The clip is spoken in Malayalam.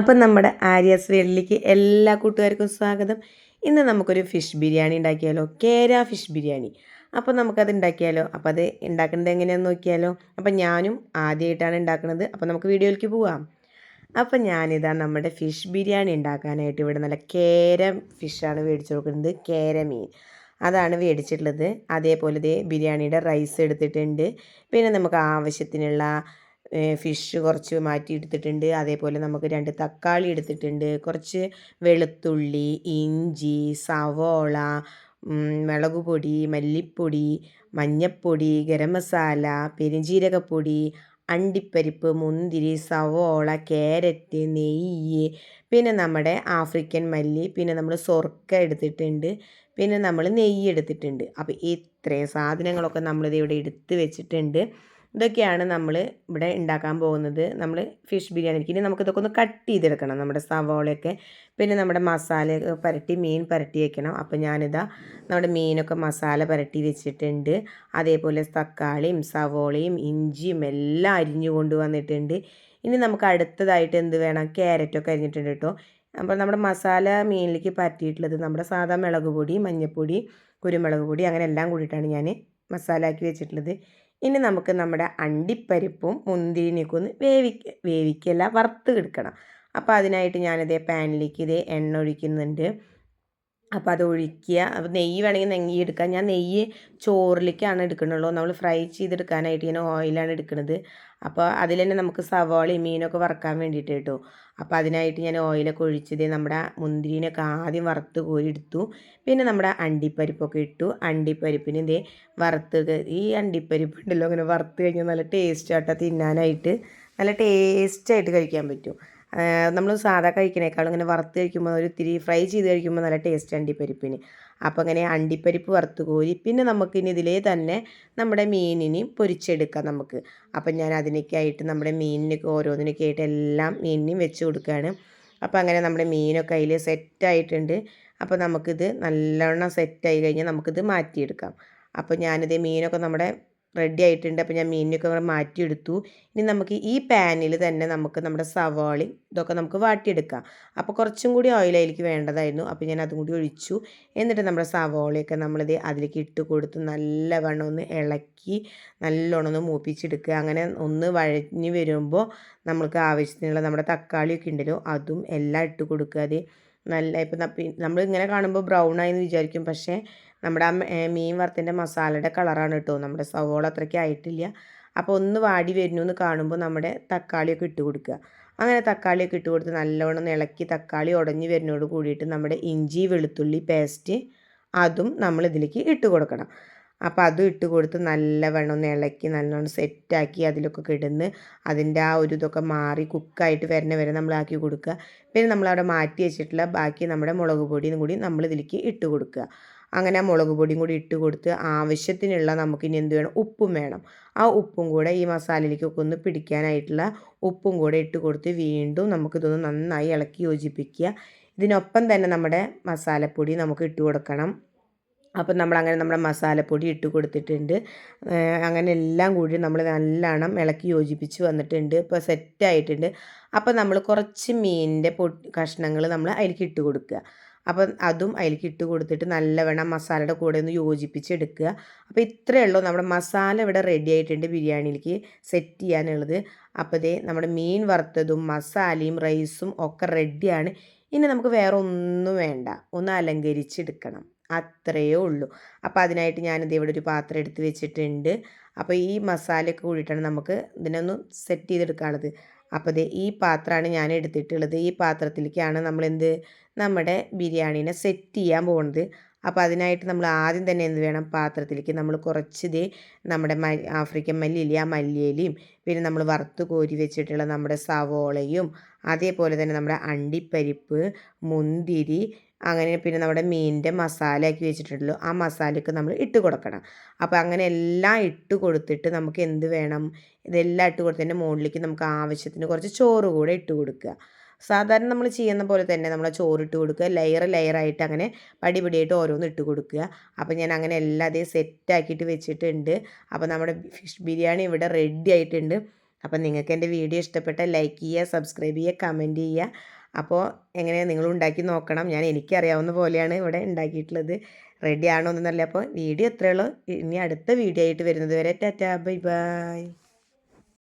അപ്പം നമ്മുടെ ആര്യാസ് വേളിലേക്ക് എല്ലാ കൂട്ടുകാർക്കും സ്വാഗതം. ഇന്ന് നമുക്കൊരു ഫിഷ് ബിരിയാണി ഉണ്ടാക്കിയാലോ? കേര ഫിഷ് ബിരിയാണി. അപ്പോൾ നമുക്കത് ഉണ്ടാക്കിയാലോ? അപ്പോൾ അത് ഉണ്ടാക്കുന്നത് എങ്ങനെയാണെന്ന് നോക്കിയാലോ? അപ്പം ഞാനും ആദ്യമായിട്ടാണ് ഉണ്ടാക്കുന്നത്. അപ്പോൾ നമുക്ക് വീഡിയോയിലേക്ക് പോവാം. അപ്പം ഞാനിതാ നമ്മുടെ ഫിഷ് ബിരിയാണി ഉണ്ടാക്കാനായിട്ട് ഇവിടെ നല്ല കേര ഫിഷാണ് മേടിച്ചു കൊടുക്കുന്നത്. കേര മീൻ. അതാണ് മേടിച്ചിട്ടുള്ളത്. അതേപോലെ ബിരിയാണിയുടെ റൈസ് എടുത്തിട്ടുണ്ട്. പിന്നെ നമുക്ക് ആവശ്യത്തിനുള്ള ഫിഷ് കുറച്ച് മാറ്റി എടുത്തിട്ടുണ്ട് അതേപോലെ നമുക്ക് രണ്ട് തക്കാളി എടുത്തിട്ടുണ്ട്. കുറച്ച് വെളുത്തുള്ളി ഇഞ്ചി സവോള മുളക് പൊടി മല്ലിപ്പൊടി മഞ്ഞൾപ്പൊടി ഗരം മസാല പെരുംജീരകപ്പൊടി അണ്ടിപ്പരിപ്പ് മുന്തിരി സവോള ക്യാരറ്റ് നെയ്യ് പിന്നെ നമ്മുടെ ആഫ്രിക്കൻ മല്ലി പിന്നെ നമ്മൾ സൊർക്ക എടുത്തിട്ടുണ്ട്. പിന്നെ നമ്മൾ നെയ്യ് എടുത്തിട്ടുണ്ട്. അപ്പോൾ ഇത്രയും സാധനങ്ങളൊക്കെ നമ്മളിത് ഇവിടെ എടുത്ത് വെച്ചിട്ടുണ്ട്. ഇതൊക്കെയാണ് നമ്മൾ ഇവിടെ ഉണ്ടാക്കാൻ പോകുന്നത്. നമ്മൾ ഫിഷ് ബിരിയാണിക്ക്. ഇനി നമുക്ക് ഇതൊക്കെ ഒന്ന് കട്ട് ചെയ്തെടുക്കണം. നമ്മുടെ സവോളയൊക്കെ പിന്നെ നമ്മുടെ മസാല പുരട്ടി മീൻ പുരട്ടി വെക്കണം. അപ്പോൾ ഞാനിതാ നമ്മുടെ മീനൊക്കെ മസാല പുരട്ടി വെച്ചിട്ടുണ്ട്. അതേപോലെ തക്കാളിയും സവോളയും ഇഞ്ചിയും എല്ലാം അരിഞ്ഞു കൊണ്ടുവന്നിട്ടുണ്ട് ഇനി നമുക്ക് അടുത്തതായിട്ട് എന്ത് വേണം? ക്യാരറ്റൊക്കെ അരിഞ്ഞിട്ടുണ്ട് കേട്ടോ അപ്പോൾ നമ്മുടെ മസാല മീനിലേക്ക് പറ്റിയിട്ടുള്ളത് നമ്മുടെ സാധാ മുളക് പൊടി മഞ്ഞൾപ്പൊടി കുരുമുളക് പൊടി അങ്ങനെ എല്ലാം കൂടിയിട്ടാണ് ഞാൻ മസാല ആക്കി വെച്ചിട്ടുള്ളത്. ഇനി നമുക്ക് നമ്മുടെ അണ്ടിപ്പരിപ്പും മുന്തിരിനെയൊക്കെ ഒന്ന് വേവിക്ക വേവിക്കല്ല വറുത്ത് എടുക്കണം. അപ്പോൾ അതിനായിട്ട് ഞാനിതേ പാനിലേക്ക് ഇതേ എണ്ണ ഒഴിക്കുന്നുണ്ട്. അപ്പോൾ അത് ഒഴിക്കുക. അപ്പോൾ നെയ്യ് വേണമെങ്കിൽ നെയ്യ് എടുക്കാം. ഞാൻ നെയ്യ് ചോറിലേക്കാണ് എടുക്കണുള്ളൂ. നമ്മൾ ഫ്രൈ ചെയ്തെടുക്കാനായിട്ട് ഇങ്ങനെ ഓയിലാണ് എടുക്കുന്നത് അപ്പോൾ അതിൽ തന്നെ നമുക്ക് സവാളയും മീനൊക്കെ വറക്കാൻ വേണ്ടിയിട്ട് കേട്ടോ. അപ്പോൾ അതിനായിട്ട് ഞാൻ ഓയിലൊക്കെ ഒഴിച്ചത് നമ്മുടെ മുന്തിരിനൊക്കെ ആദ്യം വറുത്ത് കോരിയെടുത്തു പിന്നെ നമ്മുടെ അണ്ടിപ്പരിപ്പൊക്കെ ഇട്ടു. അണ്ടിപ്പരിപ്പിന് ഇതേ വറുത്ത് ഈ അണ്ടിപ്പരിപ്പ് ഉണ്ടല്ലോ അങ്ങനെ വറുത്ത് കഴിഞ്ഞാൽ നല്ല ടേസ്റ്റ് ആട്ടോ തിന്നാനായിട്ട്. നല്ല ടേസ്റ്റായിട്ട് കഴിക്കാൻ പറ്റും. നമ്മൾ സാധാ കഴിക്കണേക്കാളും ഇങ്ങനെ വറുത്ത് കഴിക്കുമ്പോൾ ഒരു ഇത്തിരി ഫ്രൈ ചെയ്ത് കഴിക്കുമ്പോൾ നല്ല ടേസ്റ്റ് അണ്ടിപ്പരിപ്പിന്. അപ്പോൾ അങ്ങനെ അണ്ടിപ്പരിപ്പ് വറുത്ത് കോരി പിന്നെ നമുക്കിനി ഇതിലേ തന്നെ നമ്മുടെ മീനിനെയും പൊരിച്ചെടുക്കാം നമുക്ക്. അപ്പം ഞാൻ അതിനൊക്കെ ആയിട്ട് നമ്മുടെ മീനിനൊക്കെ ഓരോന്നിനൊക്കെ ആയിട്ട് എല്ലാം മീനിനെയും വെച്ച് കൊടുക്കുകയാണ് അപ്പോൾ അങ്ങനെ നമ്മുടെ മീനൊക്കെ അതിൽ സെറ്റായിട്ടുണ്ട് അപ്പോൾ നമുക്കിത് നല്ലവണ്ണം സെറ്റായി കഴിഞ്ഞാൽ നമുക്കിത് മാറ്റിയെടുക്കാം. അപ്പോൾ ഞാനിത് മീനൊക്കെ നമ്മുടെ റെഡി ആയിട്ടുണ്ട്. അപ്പോൾ ഞാൻ മീനിനൊക്കെ കൂടെ മാറ്റിയെടുത്തു. ഇനി നമുക്ക് ഈ പാനിൽ തന്നെ നമുക്ക് നമ്മുടെ സവാളി ഇതൊക്കെ നമുക്ക് വാട്ടിയെടുക്കാം. അപ്പോൾ കുറച്ചും കൂടി ഓയിൽ അതിലേക്ക് വേണ്ടതായിരുന്നു. അപ്പോൾ ഞാൻ അതും കൂടി ഒഴിച്ചു. എന്നിട്ട് നമ്മുടെ സവാളയൊക്കെ നമ്മളിത് അതിലേക്ക് ഇട്ട് കൊടുത്ത് നല്ലവണ്ണം ഒന്ന് ഇളക്കി നല്ലോണം ഒന്ന് മൂപ്പിച്ചെടുക്കുക. അങ്ങനെ ഒന്ന് വഴഞ്ഞ് വരുമ്പോൾ നമ്മൾക്ക് ആവശ്യത്തിനുള്ള നമ്മുടെ തക്കാളിയൊക്കെ ഉണ്ടല്ലോ അതും എല്ലാം ഇട്ട് കൊടുക്കുക. അത് നല്ല ഇപ്പം നമ്മൾ ഇങ്ങനെ കാണുമ്പോൾ ബ്രൗൺ ആയെന്ന് വിചാരിക്കും. പക്ഷേ നമ്മുടെ ആ മീൻ വറുത്തിന്റെ മസാലയുടെ കളറാണ് കേട്ടോ നമ്മുടെ സവോള അത്രയ്ക്ക് ആയിട്ടില്ല. അപ്പോൾ ഒന്ന് വാടി വരുന്നു എന്ന് കാണുമ്പോൾ നമ്മുടെ തക്കാളിയൊക്കെ ഇട്ട് കൊടുക്കുക. അങ്ങനെ തക്കാളിയൊക്കെ ഇട്ട് കൊടുത്ത് നല്ലവണ്ണം ഇളക്കി തക്കാളി ഉടഞ്ഞു വരുന്നതോട് കൂടിയിട്ട് നമ്മുടെ ഇഞ്ചി വെളുത്തുള്ളി പേസ്റ്റ് അതും നമ്മൾ ഇതിലേക്ക് ഇട്ട് കൊടുക്കണം. അപ്പോൾ അതും ഇട്ട് കൊടുത്ത് നല്ലവണ്ണം ഒന്ന് ഇളക്കി നല്ലോണം സെറ്റാക്കി അതിലൊക്കെ കിടന്ന് അതിന്റെ ആ ഒരു ഇതൊക്കെ മാറി കുക്കായിട്ട് വരണ വരെ നമ്മൾ ആക്കി കൊടുക്കുക. പിന്നെ നമ്മളവിടെ മാറ്റി വെച്ചിട്ടുള്ള ബാക്കി നമ്മുടെ മുളക് പൊടിയും കൂടി നമ്മൾ ഇതിലേക്ക് ഇട്ട് കൊടുക്കുക. അങ്ങനെ ആ മുളക് പൊടിയും കൂടി ഇട്ട് കൊടുത്ത് ആവശ്യത്തിനുള്ള നമുക്കിനി എന്ത് വേണം? ഉപ്പും വേണം. ആ ഉപ്പും കൂടെ ഈ മസാലയിലേക്കൊക്കെ ഒന്ന് പിടിക്കാനായിട്ടുള്ള ഉപ്പും കൂടെ ഇട്ട് കൊടുത്ത് വീണ്ടും നമുക്കിതൊന്ന് നന്നായി ഇളക്കി യോജിപ്പിക്കുക. ഇതിനൊപ്പം തന്നെ നമ്മുടെ മസാലപ്പൊടി നമുക്ക് ഇട്ട് കൊടുക്കണം. അപ്പം നമ്മൾ അങ്ങനെ നമ്മുടെ മസാലപ്പൊടി ഇട്ട് കൊടുത്തിട്ടുണ്ട്. അങ്ങനെ എല്ലാം കൂടി നമ്മൾ നല്ലോണം ഇളക്കി യോജിപ്പിച്ച് വന്നിട്ടുണ്ട്. ഇപ്പോൾ സെറ്റായിട്ടുണ്ട്. അപ്പോൾ നമ്മൾ കുറച്ച് മീനിന്റെ പൊ കഷ്ണങ്ങൾ നമ്മൾ അതിലേക്ക് ഇട്ട് കൊടുക്കുക. അപ്പം അതും അതിലേക്ക് ഇട്ട് കൊടുത്തിട്ട് നല്ലവണ്ണം മസാലയുടെ കൂടെ ഒന്ന് യോജിപ്പിച്ചെടുക്കുക അപ്പോൾ ഇത്രയേ ഉള്ളൂ. നമ്മുടെ മസാല ഇവിടെ റെഡി ആയിട്ടുണ്ട് ബിരിയാണിയിലേക്ക് സെറ്റ് ചെയ്യാനുള്ളത്. അപ്പോൾ ഇതേ നമ്മുടെ മീൻ വറുത്തതും മസാലയും റൈസും ഒക്കെ റെഡിയാണ് ഇനി നമുക്ക് വേറെ ഒന്നും വേണ്ട. ഒന്ന് അലങ്കരിച്ചെടുക്കണം അത്രയേ ഉള്ളൂ. അപ്പോൾ അതിനായിട്ട് ഞാനിത് ഇവിടെ ഒരു പാത്രം എടുത്ത് വെച്ചിട്ടുണ്ട്. അപ്പോൾ ഈ മസാലയൊക്കെ കൂടിയിട്ടാണ് നമുക്ക് ഇതിനൊന്ന് സെറ്റ് ചെയ്തെടുക്കാനുള്ളത്. അപ്പോൾ ദേ ഈ പാത്രമാണ് ഞാൻ എടുത്തിട്ടുള്ളത്. ഈ പാത്രത്തിലേക്കാണ് നമ്മൾ എന്ത് നമ്മുടെ ബിരിയാണീനെ സെറ്റ് ചെയ്യാൻ പോകുന്നത് അപ്പോൾ അതിനായിട്ട് നമ്മൾ ആദ്യം തന്നെ എന്ത് വേണം? പാത്രത്തിലേക്ക് നമ്മൾ കുറച്ച് ഇതേ നമ്മുടെ ആഫ്രിക്കൻ മല്ലിയില്ലേ ആ മല്ലിയിലയും പിന്നെ നമ്മൾ വറുത്ത് കോരി വെച്ചിട്ടുള്ള നമ്മുടെ സവോളയും അതേപോലെ തന്നെ നമ്മുടെ അണ്ടിപ്പരിപ്പ് മുന്തിരി അങ്ങനെ പിന്നെ നമ്മുടെ മീനിന്റെ മസാല ആക്കി വെച്ചിട്ടുണ്ടല്ലോ ആ മസാലയ്ക്ക് നമ്മൾ ഇട്ട് കൊടുക്കണം. അപ്പോൾ അങ്ങനെ എല്ലാം ഇട്ട് കൊടുത്തിട്ട് നമുക്ക് എന്ത് വേണം? ഇതെല്ലാം ഇട്ട് കൊടുത്തതിന്റെ മുകളിലേക്ക് നമുക്ക് ആവശ്യത്തിന് കുറച്ച് ചോറ് കൂടെ ഇട്ട് കൊടുക്കുക. സാധാരണ നമ്മൾ ചെയ്യുന്ന പോലെ തന്നെ നമ്മൾ ചോറിട്ട് കൊടുക്കുക. ലെയർ ലെയറായിട്ട് അങ്ങനെ പടിപടിയായിട്ട് ഓരോന്ന് ഇട്ട് കൊടുക്കുക. അപ്പോൾ ഞാൻ അങ്ങനെ എല്ലാം അതേ സെറ്റാക്കിയിട്ട് വെച്ചിട്ടുണ്ട്. അപ്പോൾ നമ്മുടെ ഫിഷ് ബിരിയാണി ഇവിടെ റെഡി ആയിട്ടുണ്ട്. അപ്പോൾ നിങ്ങൾക്ക് എന്റെ വീഡിയോ ഇഷ്ടപ്പെട്ട ലൈക്ക് ചെയ്യുക സബ്സ്ക്രൈബ് ചെയ്യുക കമന്റ് ചെയ്യുക. അപ്പോൾ എങ്ങനെ നിങ്ങൾ ഉണ്ടാക്കി നോക്കണം. ഞാൻ എനിക്കറിയാവുന്ന പോലെയാണ് ഇവിടെ ഉണ്ടാക്കിയിട്ടുള്ളത്. റെഡി ആണോ എന്നല്ല. അപ്പോൾ വീഡിയോ എത്രയുള്ളൂ ഇനി അടുത്ത വീഡിയോ ആയിട്ട് വരുന്നത് വരെ ടാറ്റാ ബൈ ബൈ.